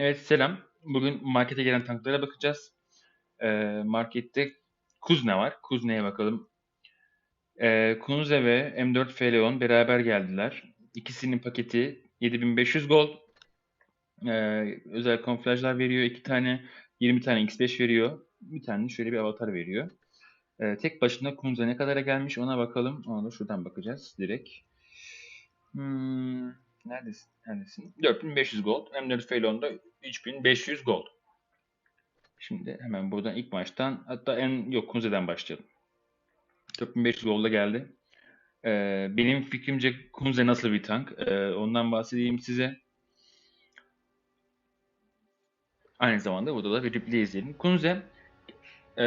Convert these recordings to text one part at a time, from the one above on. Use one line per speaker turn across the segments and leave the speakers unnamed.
Evet selam. Bugün markete gelen tanklara bakacağız. Ee, markette Kuzne var. Kuzne'ye bakalım. Ee, Kunze ve M4 Feleon beraber geldiler. İkisinin paketi 7500 gold. Ee, özel kamuflajlar veriyor. İki tane 20 tane X5 veriyor. Bir tane şöyle bir avatar veriyor. Ee, tek başına Kunze ne kadara gelmiş ona bakalım. Ona da şuradan bakacağız direkt. Hmm, neredesin? Neredesin? 4500 gold. M4 Felon'da 3500 gold. Şimdi hemen buradan ilk maçtan hatta en yok Kunze'den başlayalım. 4500 gold'a geldi. Ee, benim fikrimce Kunze nasıl bir tank? Ee, ondan bahsedeyim size. Aynı zamanda burada da bir replay izleyelim. Kunze e,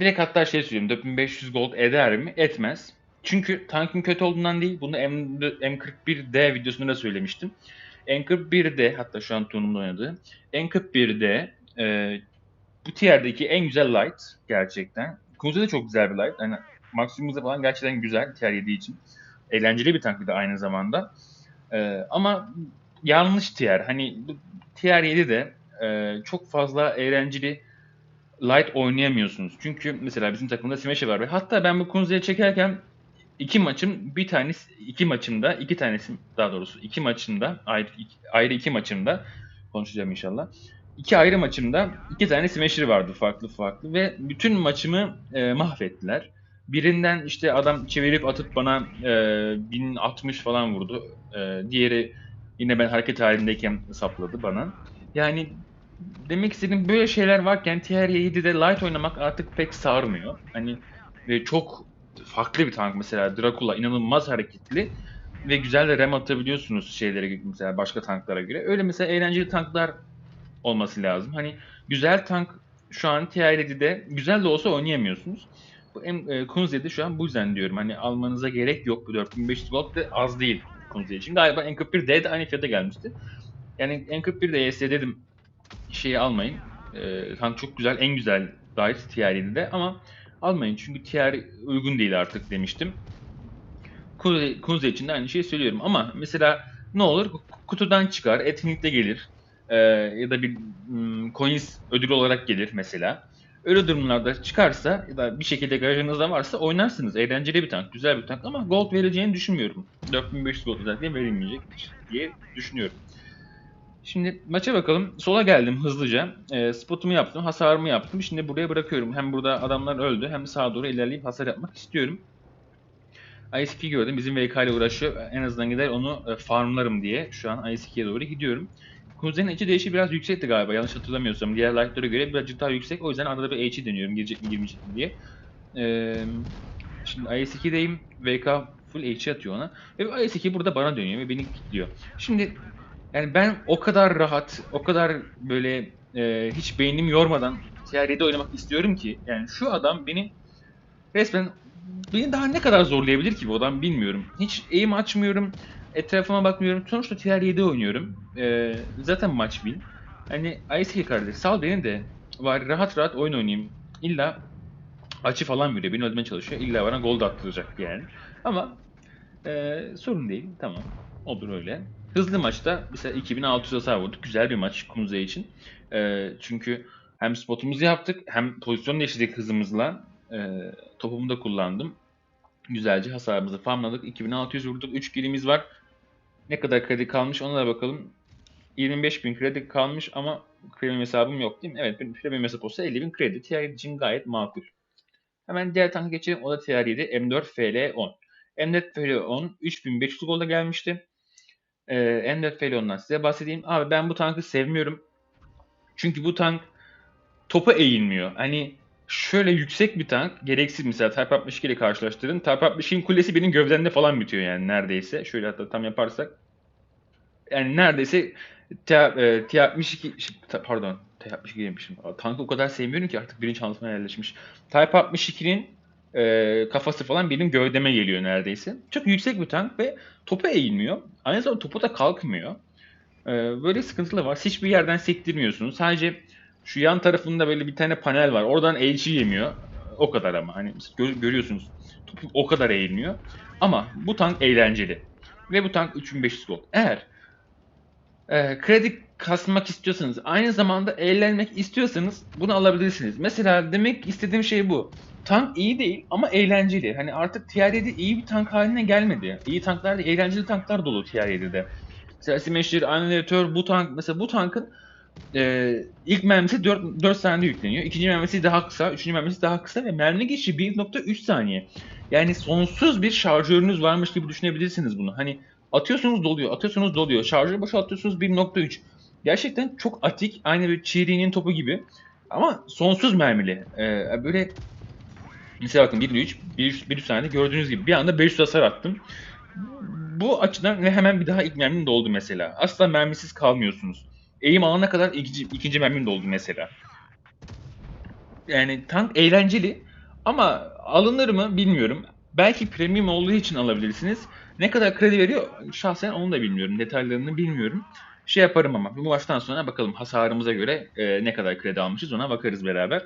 direkt hatta şey söyleyeyim 4500 gold eder mi? Etmez. Çünkü tankın kötü olduğundan değil. Bunu M, M41D videosunda da söylemiştim. M41D hatta şu an turnumda oynadığı. M41D e, bu tier'deki en güzel light gerçekten. Kunze de çok güzel bir light. Yani Maximus'da falan gerçekten güzel tier 7 için. Eğlenceli bir tank bir de aynı zamanda. E, ama yanlış tier. Hani tier 7'de e, çok fazla eğlenceli light oynayamıyorsunuz. Çünkü mesela bizim takımda Smash'e var hatta ben bu Kunze'ye çekerken iki maçın bir tanesi iki maçımda iki tanesi daha doğrusu iki maçında ayrı iki, ayrı iki maçımda konuşacağım inşallah. İki ayrı maçımda iki tane smasher vardı farklı farklı ve bütün maçımı e, mahvettiler. Birinden işte adam çevirip atıp bana e, 1060 falan vurdu. E, diğeri yine ben hareket halindeyken sapladı bana. Yani demek istediğim böyle şeyler varken tier 7'de light oynamak artık pek sarmıyor. Hani ve çok farklı bir tank mesela Dracula inanılmaz hareketli ve güzel de rem atabiliyorsunuz şeylere mesela başka tanklara göre. Öyle mesela eğlenceli tanklar olması lazım. Hani güzel tank şu an TR7'de güzel de olsa oynayamıyorsunuz. Bu e, Kunze'de şu an bu yüzden diyorum. Hani almanıza gerek yok. Bu 4500 gold de az değil Kunze için. Galiba N41D de aynı fiyata gelmişti. Yani N41D'ye size dedim şeyi almayın. E, tank çok güzel. En güzel Dice TR7'de ama almayın çünkü TR uygun değil artık demiştim. Kunze, Kunze için de aynı şeyi söylüyorum ama mesela ne olur kutudan çıkar, etkinlikte gelir e, ya da bir um, coins ödül olarak gelir mesela. Öyle durumlarda çıkarsa ya da bir şekilde garajınızda varsa oynarsınız. Eğlenceli bir tank, güzel bir tank ama gold vereceğini düşünmüyorum. 4500 gold özellikle verilmeyecek diye düşünüyorum. Şimdi maça bakalım. Sola geldim hızlıca. E, spotumu yaptım, hasarımı yaptım. Şimdi buraya bırakıyorum. Hem burada adamlar öldü hem sağa doğru ilerleyip hasar yapmak istiyorum. ISP gördüm. Bizim VK ile uğraşıyor. En azından gider onu e, farmlarım diye. Şu an ISP'ye doğru gidiyorum. Kuzenin içi değişi biraz yüksekti galiba. Yanlış hatırlamıyorsam. Diğer like'lara göre birazcık daha yüksek. O yüzden arada bir H'i deniyorum. Girecek mi girmeyecek mi diye. Ee, şimdi IS2'deyim. VK full H atıyor ona. Ve IS2 burada bana dönüyor ve beni kilitliyor. Şimdi yani ben o kadar rahat, o kadar böyle e, hiç beynimi yormadan TR7 oynamak istiyorum ki yani şu adam beni resmen beni daha ne kadar zorlayabilir ki bu adam bilmiyorum. Hiç aim açmıyorum, etrafıma bakmıyorum. Sonuçta TR7 oynuyorum. E, zaten maç win. Hani Ice kardeş sal beni de var rahat rahat oyun oynayayım. İlla açı falan veriyor. Beni öldürmeye çalışıyor. İlla bana gol da attıracak yani. Ama e, sorun değil. Tamam. Olur öyle. Hızlı maçta mesela 2600 hasar vurduk. Güzel bir maç Kunze için. E, çünkü hem spotumuzu yaptık hem pozisyon değiştirdik hızımızla. E, topumu da kullandım. Güzelce hasarımızı farmladık. 2600 vurduk. 3 kilimiz var. Ne kadar kredi kalmış ona da bakalım. 25.000 kredi kalmış ama premium hesabım yok değil mi? Evet benim premium hesap olsa 50.000 kredi. TR7 için gayet makul. Hemen diğer tanka geçelim. O da TR7 M4 FL10. M4 FL10 3500 golda gelmişti e, M4 Felion'dan size bahsedeyim. Abi ben bu tankı sevmiyorum. Çünkü bu tank topa eğilmiyor. Hani şöyle yüksek bir tank gereksiz mesela Type 62 ile karşılaştırın. Type 62'in kulesi benim gövdemde falan bitiyor yani neredeyse. Şöyle hatta tam yaparsak. Yani neredeyse T62 pardon T62 demişim. Tankı o kadar sevmiyorum ki artık birinci anlatmaya yerleşmiş. Type 62'nin e, kafası falan benim gövdeme geliyor neredeyse. Çok yüksek bir tank ve topa eğilmiyor. Aynı zamanda topu da kalkmıyor. E, böyle sıkıntılı var. Hiçbir yerden sektirmiyorsunuz. Sadece şu yan tarafında böyle bir tane panel var. Oradan eğici yemiyor. O kadar ama. Hani gör, görüyorsunuz. Topu o kadar eğilmiyor. Ama bu tank eğlenceli. Ve bu tank 3500 gold. Eğer e, kredi kasmak istiyorsanız, aynı zamanda eğlenmek istiyorsanız bunu alabilirsiniz. Mesela demek istediğim şey bu. Tank iyi değil ama eğlenceli. Hani artık TR7 iyi bir tank haline gelmedi. İyi tanklarda eğlenceli tanklar dolu TR7'de. Mesela Smasher, Annihilator bu tank mesela bu tankın e, ilk mermisi 4, 4 saniyede yükleniyor. İkinci mermisi daha kısa, üçüncü mermisi daha kısa ve mermi geçişi 1.3 saniye. Yani sonsuz bir şarjörünüz varmış gibi düşünebilirsiniz bunu. Hani atıyorsunuz doluyor, atıyorsunuz doluyor. Şarjörü boşaltıyorsunuz 1.3. Gerçekten çok atik, aynı bir Chiri'nin topu gibi. Ama sonsuz mermili. Ee, böyle mesela bakın 1.3, 1.3 saniyede gördüğünüz gibi bir anda 500 hasar attım. Bu açıdan ve hemen bir daha ilk mermim doldu mesela. Asla mermisiz kalmıyorsunuz. Eğim alana kadar ikinci, ikinci mermim doldu mesela. Yani tank eğlenceli ama alınır mı bilmiyorum. Belki premium olduğu için alabilirsiniz. Ne kadar kredi veriyor şahsen onu da bilmiyorum. Detaylarını bilmiyorum. Şey yaparım ama bu maçtan sonra bakalım hasarımıza göre e, ne kadar kredi almışız ona bakarız beraber.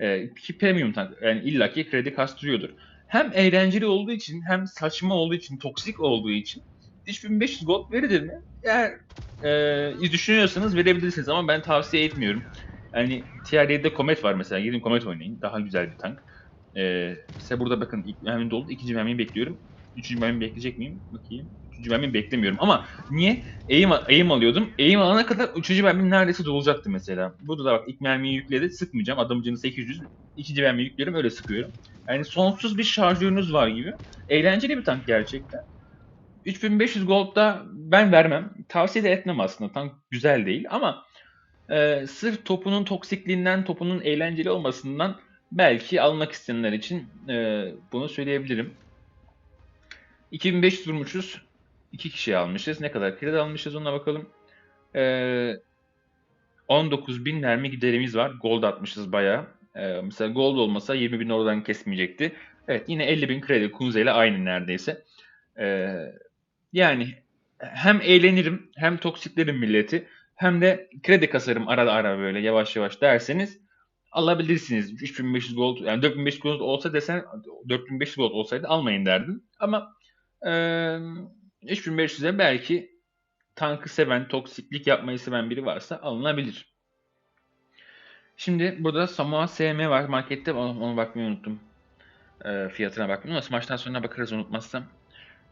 E, ki premium yani illaki kredi kastırıyordur. Hem eğlenceli olduğu için hem saçma olduğu için, toksik olduğu için 3500 gold verilir mi? Eğer e, düşünüyorsanız verebilirsiniz ama ben tavsiye etmiyorum. Yani TR7'de Comet var mesela. Gidin Comet oynayın. Daha güzel bir tank. Ee, mesela burada bakın ilk mermim doldu. ikinci mermiyi bekliyorum. Üçüncü mermi bekleyecek miyim? Bakayım. Üçüncü beklemiyorum. Ama niye? Eğim, eğim alıyordum. Eğim alana kadar üçüncü mermim neredeyse dolacaktı mesela. Burada da bak ilk mermiyi yükledi. Sıkmayacağım. Adamın canı 800. İkinci mermiyi yüklüyorum. Öyle sıkıyorum. Yani sonsuz bir şarjörünüz var gibi. Eğlenceli bir tank gerçekten. 3500 gold'da ben vermem. Tavsiye de etmem aslında. Tank güzel değil ama e, sırf topunun toksikliğinden, topunun eğlenceli olmasından belki almak isteyenler için e, bunu söyleyebilirim. 2500 vurmuşuz. 2 kişi almışız. Ne kadar kredi almışız ona bakalım. E, 19.000 mermi giderimiz var. Gold atmışız bayağı. E, mesela gold olmasa 20.000 oradan kesmeyecekti. Evet yine 50.000 kredi Kunze ile aynı neredeyse. E, yani hem eğlenirim hem toksiklerim milleti hem de kredi kasarım ara ara böyle yavaş yavaş derseniz alabilirsiniz. 3500 gold yani 4500 gold olsa desen 4500 gold olsaydı almayın derdim. Ama 3500'e belki tankı seven, toksiklik yapmayı seven biri varsa alınabilir. Şimdi burada Samoa SM var markette. Ona, ona bakmayı unuttum. E, fiyatına bakmayı ama maçtan sonra bakarız unutmazsam.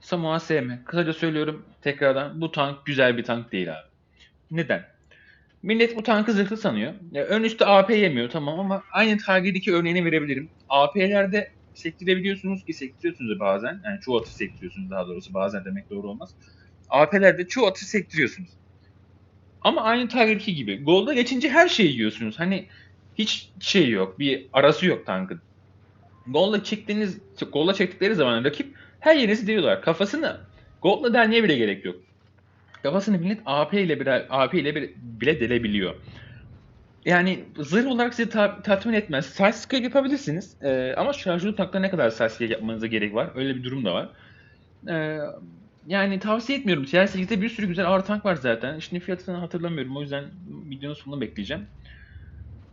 Samoa SM. Kısaca söylüyorum tekrardan bu tank güzel bir tank değil abi. Neden? Millet bu tankı zırhlı sanıyor. Ya ön üstte AP yemiyor tamam ama aynı target'deki örneğini verebilirim. AP'lerde sektirebiliyorsunuz ki sektiriyorsunuz bazen. Yani çoğu atış sektiriyorsunuz daha doğrusu bazen demek doğru olmaz. AP'lerde çoğu atış sektiriyorsunuz. Ama aynı target'ki gibi. Golda geçince her şeyi yiyorsunuz. Hani hiç şey yok. Bir arası yok tankın. Golda çektiğiniz, golda çektikleri zaman rakip her yerinizi diyorlar. Kafasını Gold'la delmeye bile gerek yok. Kafasını millet AP ile bile, AP ile bile delebiliyor. Yani zırh olarak sizi ta- tatmin etmez. Side scale yapabilirsiniz. Ee, ama şarjlı tankta ne kadar side scale yapmanıza gerek var. Öyle bir durum da var. Ee, yani tavsiye etmiyorum. TR8'de bir sürü güzel ağır tank var zaten. Şimdi fiyatını hatırlamıyorum. O yüzden videonun sonunu bekleyeceğim.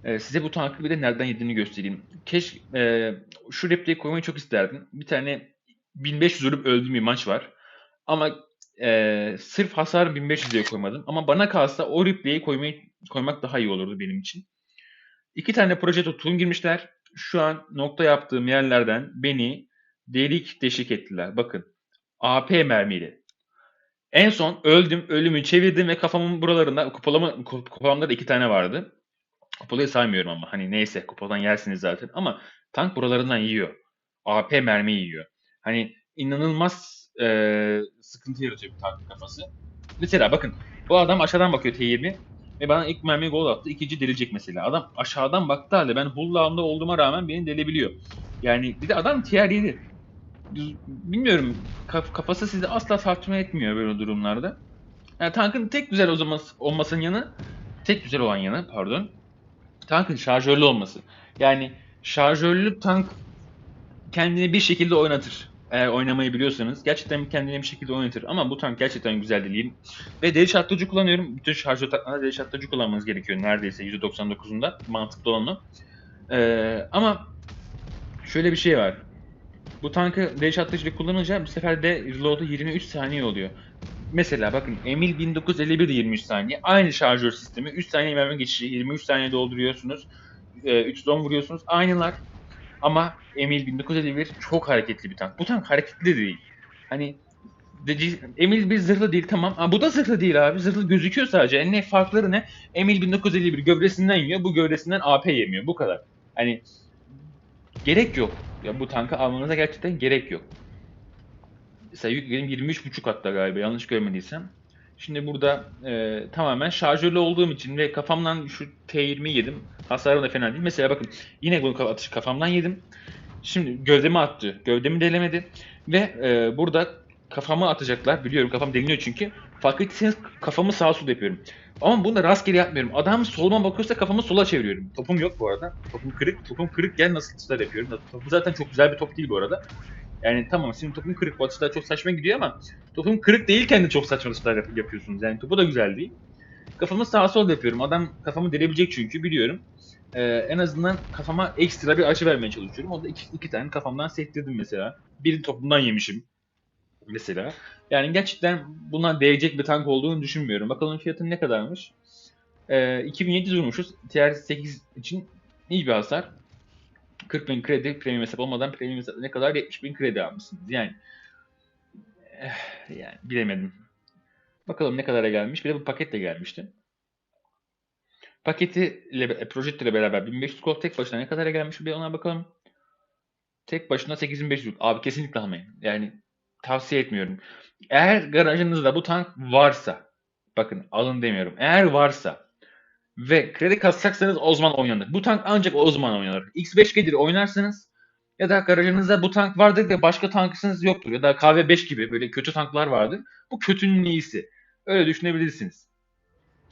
Ee, size bu tankı bir de nereden yediğini göstereyim. Keş, e, şu repliği koymayı çok isterdim. Bir tane 1500 vurup öldüğüm bir maç var. Ama e, sırf hasar 1500 diye koymadım. Ama bana kalsa o replay'i koymayı, koymak daha iyi olurdu benim için. İki tane proje tool'um girmişler. Şu an nokta yaptığım yerlerden beni delik deşik ettiler. Bakın. AP mermiyle. En son öldüm, ölümü çevirdim ve kafamın buralarında kupalama, kupalamda da iki tane vardı. Kupalayı saymıyorum ama hani neyse kupadan yersiniz zaten ama tank buralarından yiyor. AP mermi yiyor. Hani inanılmaz e, sıkıntı yaratıyor bir tank kafası. Mesela bakın bu adam aşağıdan bakıyor T20 ve bana ilk mermi gol attı. ikinci delecek mesela. Adam aşağıdan baktı halde ben hullağımda olduğuma rağmen beni delebiliyor. Yani bir de adam tier 7. Bilmiyorum kaf kafası sizi asla tatmin etmiyor böyle durumlarda. Yani tankın tek güzel o zaman olmasının yanı tek güzel olan yanı pardon tankın şarjörlü olması. Yani şarjörlü tank kendini bir şekilde oynatır. Eğer oynamayı biliyorsanız gerçekten kendini bir şekilde oynatır. Ama bu tank gerçekten güzel değil. Ve deli şartlıcı kullanıyorum. Bütün şarjör takmalarda deli şartlıcı kullanmanız gerekiyor neredeyse %99'unda. Mantıklı olanı. Ee, ama şöyle bir şey var. Bu tankı deli şartlıcıyla kullanınca bu sefer de reload'u 23 saniye oluyor. Mesela bakın Emil 1951 de 23 saniye. Aynı şarjör sistemi. 3 saniye mermi geçişi. 23 saniye dolduruyorsunuz. E, 310 vuruyorsunuz. Aynılar. Ama Emil 1951 çok hareketli bir tank. Bu tank hareketli de değil. Hani Emil bir zırhlı değil tamam. Ama bu da zırhlı değil abi. Zırhlı gözüküyor sadece. E ne farkları ne? Emil 1951 gövdesinden yiyor. Bu gövdesinden AP yemiyor. Bu kadar. Hani gerek yok. Ya bu tankı almanıza gerçekten gerek yok. Mesela yükledim 23.5 hatta galiba yanlış görmediysem. Şimdi burada e, tamamen şarjörlü olduğum için ve kafamdan şu T20'yi yedim. Hasarım da fena değil. Mesela bakın yine bu atışı kafamdan yedim. Şimdi gövdemi attı. Gövdemi delemedi. Ve e, burada kafamı atacaklar. Biliyorum kafam deliniyor çünkü. Fark ettiyseniz kafamı sağa sola yapıyorum. Ama bunu da rastgele yapmıyorum. Adam soluma bakıyorsa kafamı sola çeviriyorum. Topum yok bu arada. Topum kırık. Topum kırık gel nasıl atışlar yapıyorum. Topu zaten çok güzel bir top değil bu arada. Yani tamam senin topun kırık. Bu atışlar çok saçma gidiyor ama topum kırık değilken de çok saçma atışlar yap- yapıyorsunuz. Yani topu da güzel değil. Kafamı sağa sola yapıyorum. Adam kafamı delebilecek çünkü biliyorum. Ee, en azından kafama ekstra bir açı vermeye çalışıyorum. O da iki, iki tane kafamdan sektirdim mesela. Biri topumdan yemişim mesela. Yani gerçekten buna değecek bir tank olduğunu düşünmüyorum. Bakalım fiyatı ne kadarmış? Ee, 2700 vurmuşuz. TR8 için iyi bir hasar. 40 bin kredi premium hesap olmadan premium hesap ne kadar 70 bin kredi almışsınız. Yani eh, yani bilemedim. Bakalım ne kadara gelmiş. Bir de bu paketle gelmişti. Paketi ile projektle beraber 1500 gold tek başına ne kadara gelmiş bir ona bakalım. Tek başına 8500 gold. Abi kesinlikle almayın. Yani tavsiye etmiyorum. Eğer garajınızda bu tank varsa bakın alın demiyorum. Eğer varsa ve kredi kasacaksanız o zaman oynanır. Bu tank ancak o zaman oynanır. X5 gelir oynarsınız ya da garajınızda bu tank vardır ve başka tankınız yoktur. Ya da KV5 gibi böyle kötü tanklar vardır. Bu kötünün iyisi. Öyle düşünebilirsiniz.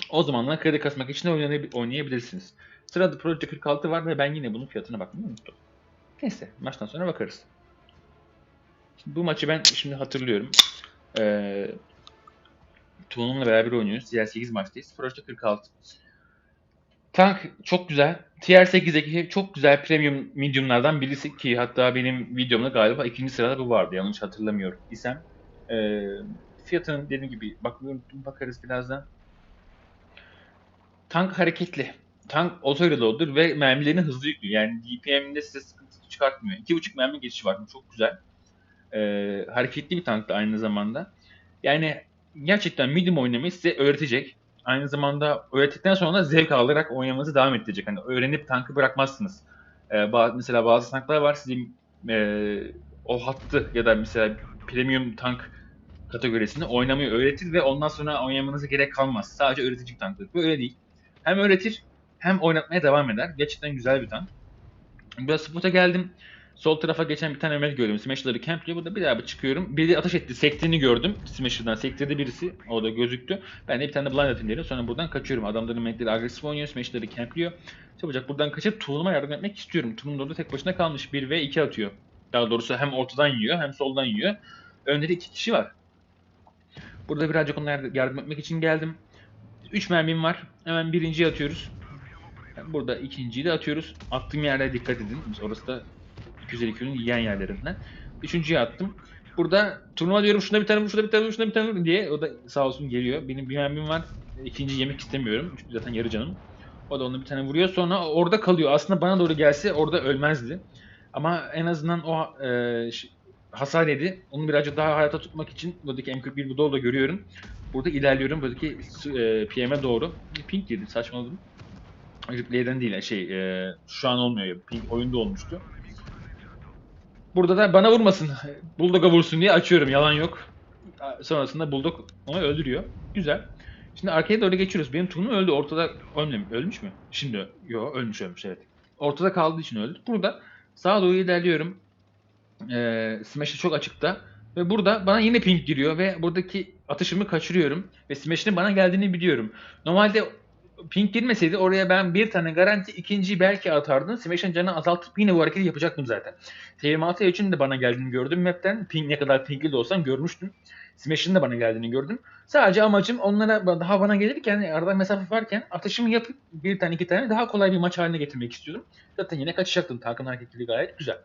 O zamanlar kredi kasmak için oynayab- oynayabilirsiniz. Sırada Project 46 var ve ben yine bunun fiyatına bakmayı unuttum. Neyse maçtan sonra bakarız. Şimdi bu maçı ben şimdi hatırlıyorum. Ee, Tuğun'la beraber oynuyoruz. Diğer 8 maçtayız. Project 46. Tank çok güzel. TR8'deki çok güzel premium mediumlardan birisi ki hatta benim videomda galiba ikinci sırada bu vardı yanlış hatırlamıyorum isem. Ee, fiyatının dediğim gibi bakmıyorum bakarız birazdan. Tank hareketli. Tank otoreload'dur ve mermilerini hızlı yüklüyor. Yani DPM'de size sıkıntı çıkartmıyor. 2.5 mermi geçişi var. Çok güzel. Ee, hareketli bir tank da aynı zamanda. Yani gerçekten medium oynamayı size öğretecek. Aynı zamanda öğrettikten sonra da zevk alarak oynamanızı devam ettirecek. Hani öğrenip tankı bırakmazsınız. Ee, ba- mesela bazı tanklar var sizin e, o hattı ya da mesela premium tank kategorisinde oynamayı öğretir ve ondan sonra oynamanıza gerek kalmaz. Sadece öğretici bir tanktır. Bu öyle değil. Hem öğretir hem oynatmaya devam eder. Gerçekten güzel bir tank. Biraz spota geldim. Sol tarafa geçen bir tane Ömer gördüm. Smasher'ları campliyor. Burada bir daha bir çıkıyorum. Biri ateş etti. Sektiğini gördüm. Smasher'dan sektirdi birisi. Orada gözüktü. Ben de bir tane blind atayım dedim. Sonra buradan kaçıyorum. Adamların medleri agresif oynuyor. Smasher'ları campliyor. Çabucak buradan kaçıp Tuğlum'a yardım etmek istiyorum. Tuğlum da orada tek başına kalmış. 1 ve 2 atıyor. Daha doğrusu hem ortadan yiyor hem soldan yiyor. De 2 kişi var. Burada birazcık onlara yardım etmek için geldim. 3 mermim var. Hemen birinciyi atıyoruz. Burada ikinciyi de atıyoruz. Attığım yerlere dikkat edin. Orası da 252'nin yiyen yerlerinden. Üçüncüye attım. Burada turnuva diyorum şuna bir tane vur, şuna bir tane vur, şuna bir tane vur diye. O da sağ olsun geliyor. Benim bir mermim var. İkinci yemek istemiyorum. Çünkü zaten yarı canım. O da onu bir tane vuruyor. Sonra orada kalıyor. Aslında bana doğru gelse orada ölmezdi. Ama en azından o e, hasar yedi. Onu birazcık daha hayata tutmak için buradaki M41 Budol'u da görüyorum. Burada ilerliyorum. Buradaki e, PM'e doğru. Pink girdi. Saçmaladım. Replay'den değil. Şey, e, şu an olmuyor. Pink oyunda olmuştu. Burada da bana vurmasın. Bulldog'a vursun diye açıyorum. Yalan yok. Sonrasında Bulldog onu öldürüyor. Güzel. Şimdi arkaya doğru geçiyoruz. Benim Tunum öldü. Ortada ölmemiş. Ölmüş mü? Şimdi yok ölmüş ölmüş evet. Ortada kaldığı için öldü. Burada sağa doğru ilerliyorum. Ee, Smash'ı çok açıkta. Ve burada bana yine ping giriyor ve buradaki atışımı kaçırıyorum. Ve Smash'in bana geldiğini biliyorum. Normalde ping girmeseydi oraya ben bir tane garanti ikinciyi belki atardım. Smash'in canını azaltıp yine bu hareketi yapacaktım zaten. T26 için de bana geldiğini gördüm map'ten. Ping ne kadar pingli de olsam görmüştüm. Smash'in de bana geldiğini gördüm. Sadece amacım onlara daha bana gelirken arada mesafe varken atışımı yapıp bir tane iki tane daha kolay bir maç haline getirmek istiyordum. Zaten yine kaçacaktım. Tankın hareketliliği gayet güzel.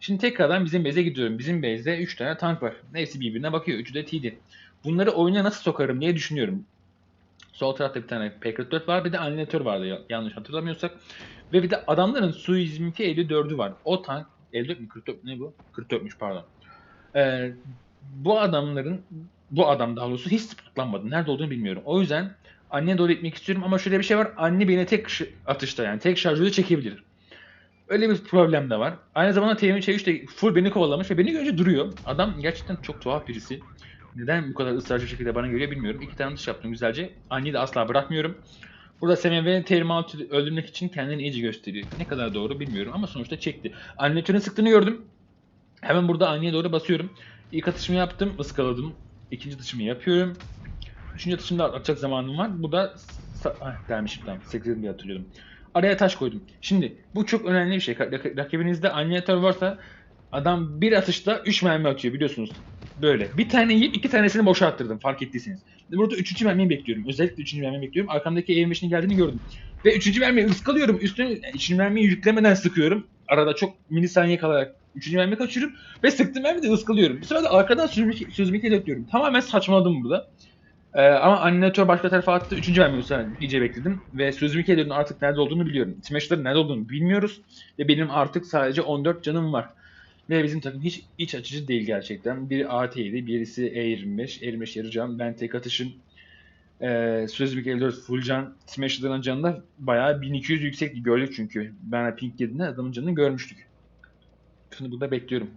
Şimdi tekrardan bizim base'e gidiyorum. Bizim base'de 3 tane tank var. Hepsi birbirine bakıyor. Üçü de T'di. Bunları oyuna nasıl sokarım diye düşünüyorum. Sol tarafta bir tane P44 var bir de animatör vardı ya- yanlış hatırlamıyorsak. Ve bir de adamların Su 22 54'ü var. O tank 54 mi 44 mi? ne bu? 44'müş pardon. Ee, bu adamların bu adam daha doğrusu hiç spotlanmadı. Nerede olduğunu bilmiyorum. O yüzden anneye doğru gitmek istiyorum ama şöyle bir şey var. Anne beni tek atışta yani tek şarjörde çekebilir. Öyle bir problem de var. Aynı zamanda TM3 de full beni kovalamış ve beni görünce duruyor. Adam gerçekten çok tuhaf birisi. Neden bu kadar ısrarcı şekilde bana geliyor bilmiyorum. İki tane dış yaptım güzelce. Anneyi de asla bırakmıyorum. Burada SMV terim altı öldürmek için kendini iyice gösteriyor. Ne kadar doğru bilmiyorum ama sonuçta çekti. Animatörün sıktığını gördüm. Hemen burada anneye doğru basıyorum. İlk atışımı yaptım, ıskaladım. İkinci atışımı yapıyorum. Üçüncü atışımda atacak zamanım var. Bu da ah, dermişim tamam. 8 diye hatırlıyordum. Araya taş koydum. Şimdi bu çok önemli bir şey. Rak- Rakibinizde animatör varsa adam bir atışta 3 mermi atıyor biliyorsunuz. Böyle. Bir tane yiyip iki tanesini boşa attırdım fark ettiyseniz. Burada üçüncü mermiyi bekliyorum. Özellikle üçüncü mermiyi bekliyorum. Arkamdaki eğilmişinin geldiğini gördüm. Ve üçüncü mermiyi ıskalıyorum. Üstüne üçüncü mermiyi yüklemeden sıkıyorum. Arada çok milisaniye kalarak üçüncü mermi kaçırıyorum. Ve sıktığım mermiyi de ıskalıyorum. Bu sefer arkadan sözümü döküyorum. Tamamen saçmaladım burada. Ee, ama animatör başka tarafa attı. Üçüncü mermi bu sefer iyice bekledim. Ve sözümü döndüm artık nerede olduğunu biliyorum. Smash'ların nerede olduğunu bilmiyoruz. Ve benim artık sadece 14 canım var. Ve bizim takım hiç iç açıcı değil gerçekten. Biri AT7, birisi E25. E25 yarı can. Ben tek atışın e, Sözlük 54 full can. Smasher'ların canı da bayağı 1200 yüksekti. Gördük çünkü. Ben pink yediğinde adamın canını görmüştük. Şimdi burada bekliyorum.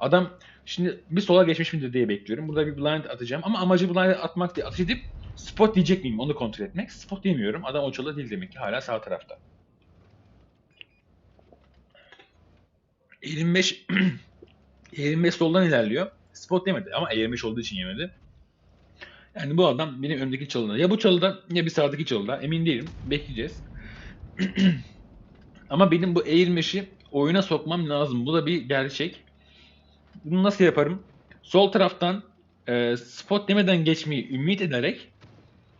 Adam şimdi bir sola geçmiş midir diye bekliyorum. Burada bir blind atacağım ama amacı blind atmak değil. Atış edip spot diyecek miyim onu kontrol etmek. Spot diyemiyorum. Adam o çalı değil demek ki hala sağ tarafta. 25 25 soldan ilerliyor. Spot yemedi ama 25 olduğu için yemedi. Yani bu adam benim önümdeki çalıda. Ya bu çalıda ya bir sağdaki çalıda. Emin değilim. Bekleyeceğiz. ama benim bu eğilmişi oyuna sokmam lazım. Bu da bir gerçek. Bunu nasıl yaparım? Sol taraftan e, spot demeden geçmeyi ümit ederek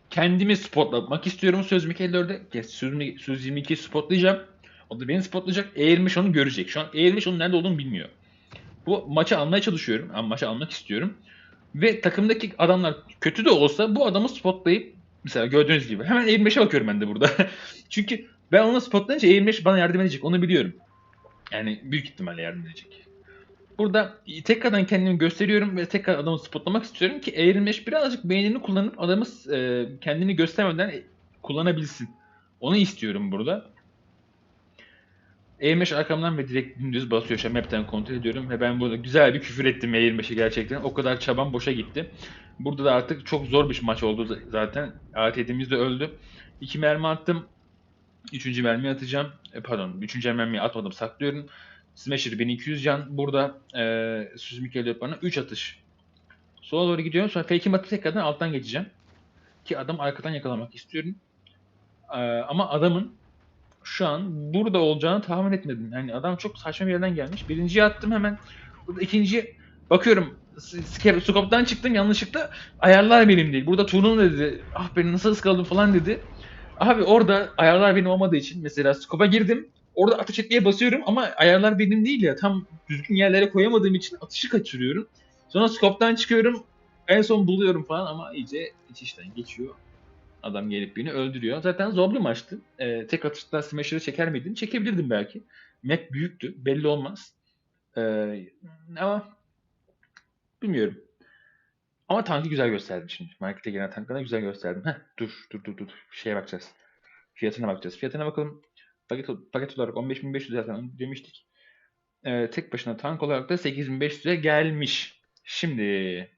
kendimi spotlamak istiyorum söz 54'de. Söz, söz 22 spotlayacağım. O da beni spotlayacak. Eğilmiş onu görecek. Şu an eğilmiş onun nerede olduğunu bilmiyor. Bu maçı almaya çalışıyorum. Ama maçı almak istiyorum. Ve takımdaki adamlar kötü de olsa bu adamı spotlayıp mesela gördüğünüz gibi hemen eğilmişe bakıyorum ben de burada. Çünkü ben onu spotlayınca eğilmiş bana yardım edecek. Onu biliyorum. Yani büyük ihtimalle yardım edecek. Burada tekrardan kendimi gösteriyorum ve tekrar adamı spotlamak istiyorum ki eğrilmiş birazcık beynini kullanıp adamı e, kendini göstermeden kullanabilsin. Onu istiyorum burada. Eğilmiş arkamdan ve direkt dümdüz basıyor. Şu map'ten kontrol ediyorum ve ben burada güzel bir küfür ettim Eğilmiş'e gerçekten. O kadar çabam boşa gitti. Burada da artık çok zor bir maç oldu zaten. ATT'miz de öldü. İki mermi attım. Üçüncü mermi atacağım. E, pardon, üçüncü mermiyi atmadım saklıyorum. Smasher 1200 can. Burada e, Süzmük geliyor bana. 3 atış. Sola doğru gidiyorum. Sonra fake'im atıp tekrardan alttan geçeceğim. Ki adam arkadan yakalamak istiyorum. E, ama adamın şu an burada olacağını tahmin etmedim. Yani adam çok saçma bir yerden gelmiş. Birinciyi attım hemen. Burada ikinci bakıyorum. Scope'dan çıktım yanlışlıkla. Ayarlar benim değil. Burada turnum dedi. Ah beni nasıl ıskaladım falan dedi. Abi orada ayarlar benim olmadığı için mesela scope'a girdim. Orada ateş etmeye basıyorum ama ayarlar benim değil ya. Tam düzgün yerlere koyamadığım için atışı kaçırıyorum. Sonra scope'dan çıkıyorum. En son buluyorum falan ama iyice iç işten geçiyor. Adam gelip beni öldürüyor. Zaten zor bir maçtı. Ee, tek atışta Smasher'ı çeker miydim? Çekebilirdim belki. Map büyüktü. Belli olmaz. Ee, ama bilmiyorum. Ama tankı güzel gösterdim şimdi. Markete gelen tankları güzel gösterdim. Heh, dur dur dur dur. Şeye bakacağız. Fiyatına bakacağız. Fiyatına bakalım. Paket, paket olarak 15.500 zaten demiştik. Ee, tek başına tank olarak da 8.500'e gelmiş. Şimdi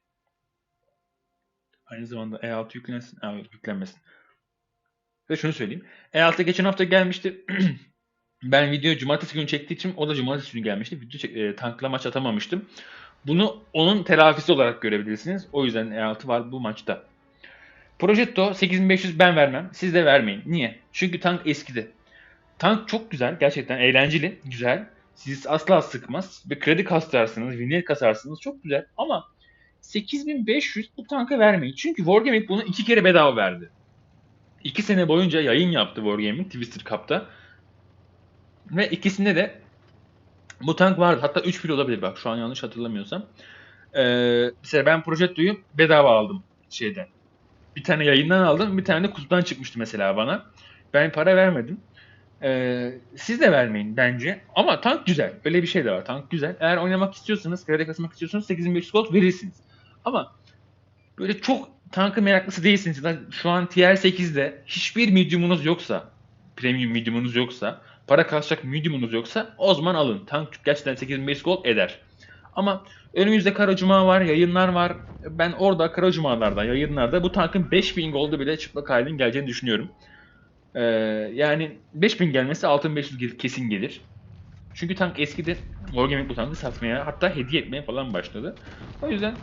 aynı zamanda E6 yüklensin. Aa, yüklenmesin. Ve şunu söyleyeyim. E6 geçen hafta gelmişti. ben video cumartesi günü çektiği için o da cumartesi günü gelmişti. Video çek, e, tankla maç atamamıştım. Bunu onun telafisi olarak görebilirsiniz. O yüzden E6 var bu maçta. Projetto 8500 ben vermem. Siz de vermeyin. Niye? Çünkü tank eskidi. Tank çok güzel. Gerçekten eğlenceli. Güzel. Sizi asla sıkmaz. Ve kredi kasarsınız. Vinyl kasarsınız. Çok güzel. Ama 8500 bu tanka vermeyin. Çünkü Wargaming bunu iki kere bedava verdi. İki sene boyunca yayın yaptı Wargaming Twister Cup'ta. Ve ikisinde de bu tank vardı. Hatta 3 bile olabilir bak şu an yanlış hatırlamıyorsam. Ee, mesela ben Projetto'yu bedava aldım şeyden. Bir tane yayından aldım, bir tane de kutudan çıkmıştı mesela bana. Ben para vermedim. Ee, siz de vermeyin bence. Ama tank güzel. Öyle bir şey de var. Tank güzel. Eğer oynamak istiyorsanız, kredi kasmak istiyorsanız 8500 gold verirsiniz. Ama böyle çok tankı meraklısı değilsiniz. Şu an TR8'de hiçbir mediumunuz yoksa, premium mediumunuz yoksa, para kasacak mediumunuz yoksa o zaman alın. Tank gerçekten 8500 gold eder. Ama önümüzde Kara Cuma var, yayınlar var. Ben orada Kara Cuma'larda, yayınlarda bu tankın 5000 gold'u bile çıplak halinin geleceğini düşünüyorum. Ee, yani 5000 gelmesi 6500 kesin gelir. Çünkü tank eskidi. Wargaming bu tankı satmaya hatta hediye etmeye falan başladı. O yüzden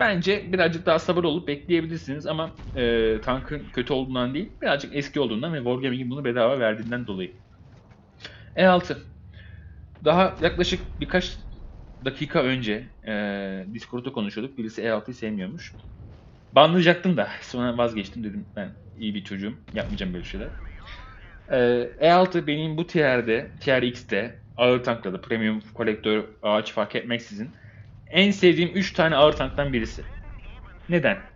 bence birazcık daha sabır olup bekleyebilirsiniz ama e, tankın kötü olduğundan değil birazcık eski olduğundan ve Wargaming'in bunu bedava verdiğinden dolayı. E6 daha yaklaşık birkaç dakika önce e, Discord'da konuşuyorduk. Birisi E6'yı sevmiyormuş. Banlayacaktım da sonra vazgeçtim dedim ben iyi bir çocuğum. Yapmayacağım böyle şeyler. Ee, E6 benim bu tier'de, tier X'te ağır tanklarda, premium, kolektör, ağaç fark etmeksizin en sevdiğim 3 tane ağır tanktan birisi. Neden?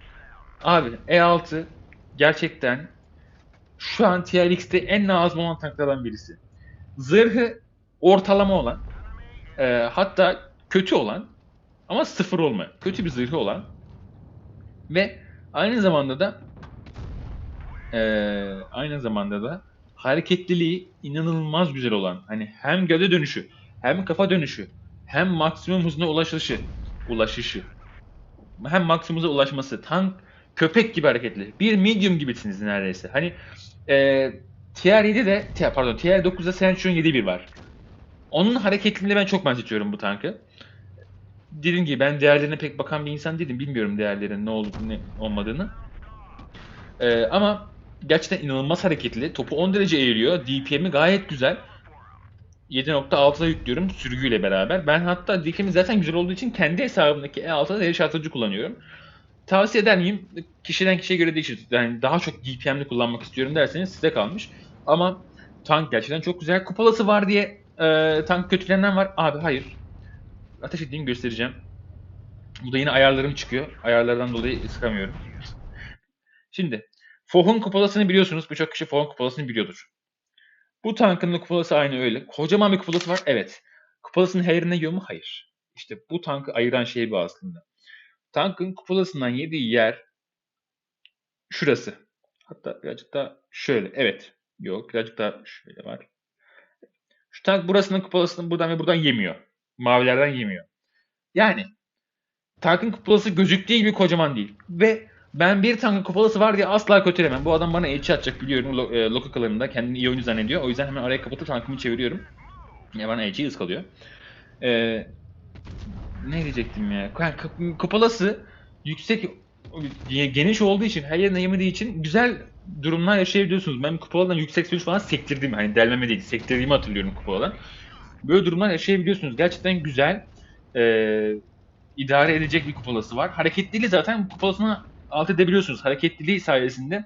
Abi E6 gerçekten şu an tier X'te en lazım olan tanklardan birisi. Zırhı ortalama olan, e, hatta kötü olan ama sıfır olmayan, kötü bir zırhı olan ve aynı zamanda da ee, aynı zamanda da hareketliliği inanılmaz güzel olan hani hem gövde dönüşü hem kafa dönüşü hem maksimum hızına ulaşışı ulaşışı hem maksimumuza ulaşması tank köpek gibi hareketli. Bir medium gibisiniz neredeyse. Hani e, Tier 7'de pardon Tier 9'da Centurion 7.1 var. Onun hareketliliğine ben çok benzetiyorum bu tankı. Dediğim gibi ben değerlerine pek bakan bir insan değilim. Bilmiyorum değerlerin ne olup ne olmadığını. Ee, ama gerçekten inanılmaz hareketli. Topu 10 derece eğiliyor. DPM'i gayet güzel. 7.6'da yüklüyorum sürgüyle beraber. Ben hatta DPM'i zaten güzel olduğu için kendi hesabımdaki E6'da yarış artırıcı kullanıyorum. Tavsiye eder miyim? Kişiden kişiye göre değişir. Yani daha çok DPM'li kullanmak istiyorum derseniz size kalmış. Ama tank gerçekten çok güzel. Kupalası var diye e, tank kötülenen var. Abi hayır. Ateş ettiğimi göstereceğim. Bu da yine ayarlarım çıkıyor. Ayarlardan dolayı sıkamıyorum. Şimdi Foh'un kupalasını biliyorsunuz. Birçok kişi Foh'un kupalasını biliyordur. Bu tankın da kupalası aynı öyle. Kocaman bir kupalası var. Evet. Kupalasının her yerine yiyor mu? Hayır. İşte bu tankı ayıran şey bu aslında. Tankın kupalasından yediği yer şurası. Hatta birazcık daha şöyle. Evet. Yok birazcık daha şöyle var. Şu tank burasının kupalasını buradan ve buradan yemiyor. Mavilerden yemiyor. Yani tankın kupalası gözüktüğü gibi kocaman değil. Ve ben bir tankın kupalası var diye asla kötülemem. Bu adam bana elçi atacak biliyorum lo e, lokalarında. Kendini iyi oyuncu zannediyor. O yüzden hemen araya kapatıp tankımı çeviriyorum. Ya bana elçiyi ıskalıyor. Ee, ne diyecektim ya? Kupalası yüksek geniş olduğu için her yerine yemediği için güzel durumlar yaşayabiliyorsunuz. Ben kupaladan yüksek sürüş falan sektirdim. Hani delmeme değil, sektirdiğimi hatırlıyorum kupaladan. Böyle durumlar yaşayabiliyorsunuz. Gerçekten güzel. Ee, idare edecek bir kupalası var. Hareketliliği zaten kupalasına alt edebiliyorsunuz. Hareketliliği sayesinde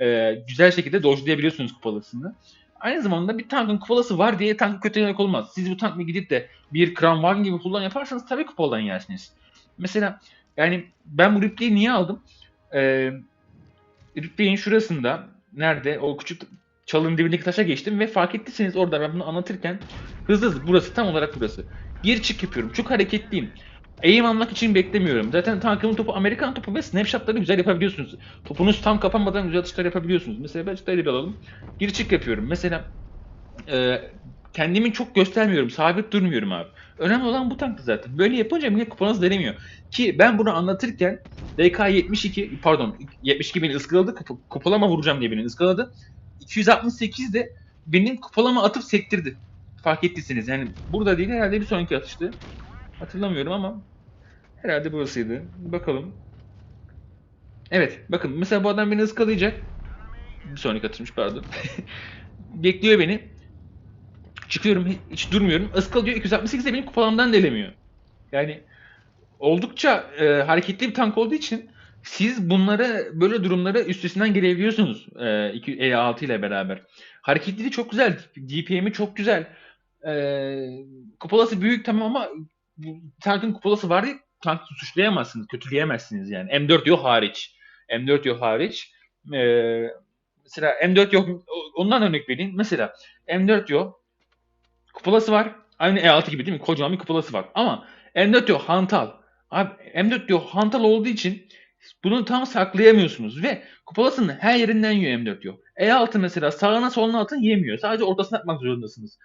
e, güzel şekilde dojlayabiliyorsunuz kupalasını. Aynı zamanda bir tankın kupalası var diye tankı kötülemek olmaz. Siz bu tankla gidip de bir Crown Wagon gibi kullan yaparsanız tabii kupalan yersiniz. Mesela yani ben bu Ripley'i niye aldım? Ee, Ripley'in şurasında nerede o küçük çalın dibindeki taşa geçtim ve fark ettiyseniz orada ben bunu anlatırken hızlı hızlı burası tam olarak burası. Bir çık yapıyorum. Çok hareketliyim. Aim almak için beklemiyorum. Zaten tankımın topu Amerikan topu ve snapshotları güzel yapabiliyorsunuz. Topunuz tam kapanmadan güzel atışlar yapabiliyorsunuz. Mesela ben bir alalım. Gir çık yapıyorum. Mesela e, kendimi çok göstermiyorum. Sabit durmuyorum abi. Önemli olan bu tankta zaten. Böyle yapınca millet kupanız denemiyor. Ki ben bunu anlatırken DK 72 pardon 72 beni ıskaladı. Kup kupalama vuracağım diye beni ıskaladı. 268 de benim kupalama atıp sektirdi. Fark ettiyseniz yani burada değil herhalde bir sonraki atıştı. Hatırlamıyorum ama herhalde burasıydı. Bakalım. Evet bakın mesela bu adam beni ıskalayacak. Bir sonraki atışmış pardon. Bekliyor beni. Çıkıyorum hiç durmuyorum. Iskalıyor 268 de benim kupalamdan delemiyor. Yani oldukça e, hareketli bir tank olduğu için siz bunları böyle durumları üstesinden gelebiliyorsunuz e, E6 ile beraber. Hareketliliği çok güzel. DPM'i çok güzel. E, kupalası büyük tamam ama Tark'ın kupolası vardı. tank suçlayamazsınız, kötüleyemezsiniz yani. M4 yok hariç. M4 yok hariç. Ee, mesela M4 yok ondan örnek vereyim. Mesela M4 yok kupolası var. Aynı E6 gibi değil mi? Kocaman bir kupolası var. Ama M4 yok hantal. Abi M4 yok hantal olduğu için bunu tam saklayamıyorsunuz ve kupolasının her yerinden yiyor M4 yok. E6 mesela sağına soluna atın yemiyor. Sadece ortasına atmak zorundasınız.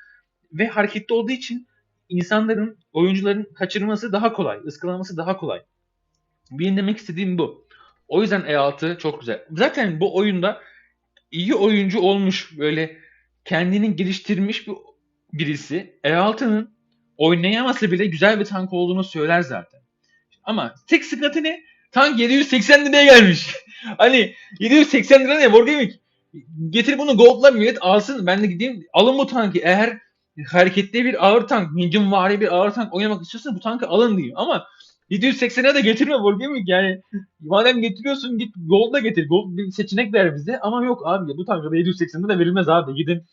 Ve hareketli olduğu için insanların, oyuncuların kaçırması daha kolay. ıskalaması daha kolay. Benim demek istediğim bu. O yüzden E6 çok güzel. Zaten bu oyunda iyi oyuncu olmuş böyle kendini geliştirmiş bir birisi E6'nın oynayaması bile güzel bir tank olduğunu söyler zaten. Ama tek sıkıntı ne? Tank 780 liraya gelmiş. hani 780 lira ne Wargaming? Getir bunu gold'la millet alsın. Ben de gideyim alın bu tankı. Eğer hareketli bir ağır tank, medium vari bir ağır tank oynamak istiyorsan bu tankı alın diyeyim. Ama 780'e de getirme Wargaming yani. Madem getiriyorsun git gold'la getir. Gold bir seçenek ver bize. Ama yok abi bu tankı da 780'de de verilmez abi. Gidin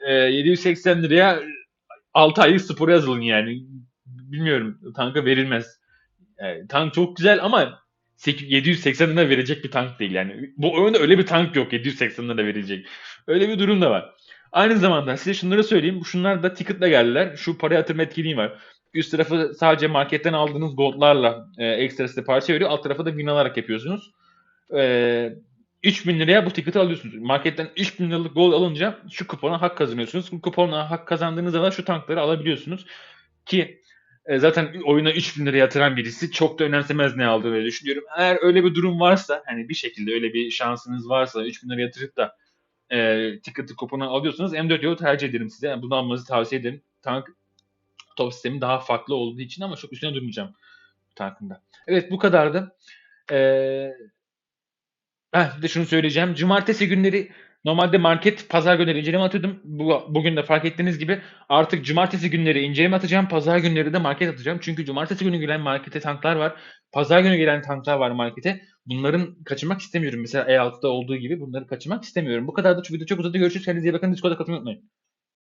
e, 780 liraya 6 aylık spora yazılın yani. Bilmiyorum tanka verilmez. Yani, tank çok güzel ama 780 lira verecek bir tank değil yani. Bu oyunda öyle bir tank yok 780 lira verecek. Öyle bir durum da var. Aynı zamanda size şunları söyleyeyim. Şunlar da ticket'la geldiler. Şu para yatırma etkinliği var. Üst tarafı sadece marketten aldığınız goldlarla e, ekstra size parça veriyor. Alt tarafı da bin alarak yapıyorsunuz. E, 3000 liraya bu ticket'ı alıyorsunuz. Marketten 3000 liralık gold alınca şu kupona hak kazanıyorsunuz. Bu kupona hak kazandığınız zaman şu tankları alabiliyorsunuz. Ki e, zaten oyuna 3000 lira yatıran birisi çok da önemsemez ne aldığını düşünüyorum. Eğer öyle bir durum varsa hani bir şekilde öyle bir şansınız varsa 3000 lira yatırıp da e, ticket'ı kuponu alıyorsanız M4 yolu tercih ederim size. Yani bunu almanızı tavsiye ederim. Tank top sistemi daha farklı olduğu için ama çok üstüne durmayacağım tankında. Evet bu kadardı. Eee Heh, bir de şunu söyleyeceğim. Cumartesi günleri normalde market pazar günleri inceleme atıyordum. Bu, bugün de fark ettiğiniz gibi artık cumartesi günleri inceleme atacağım. Pazar günleri de market atacağım. Çünkü cumartesi günü gelen markete tanklar var. Pazar günü gelen tanklar var markete. Bunların kaçırmak istemiyorum. Mesela E6'da olduğu gibi bunları kaçırmak istemiyorum. Bu kadar da video çok uzadı. Görüşürüz. Kendinize iyi bakın. Discord'a katılmayı unutmayın.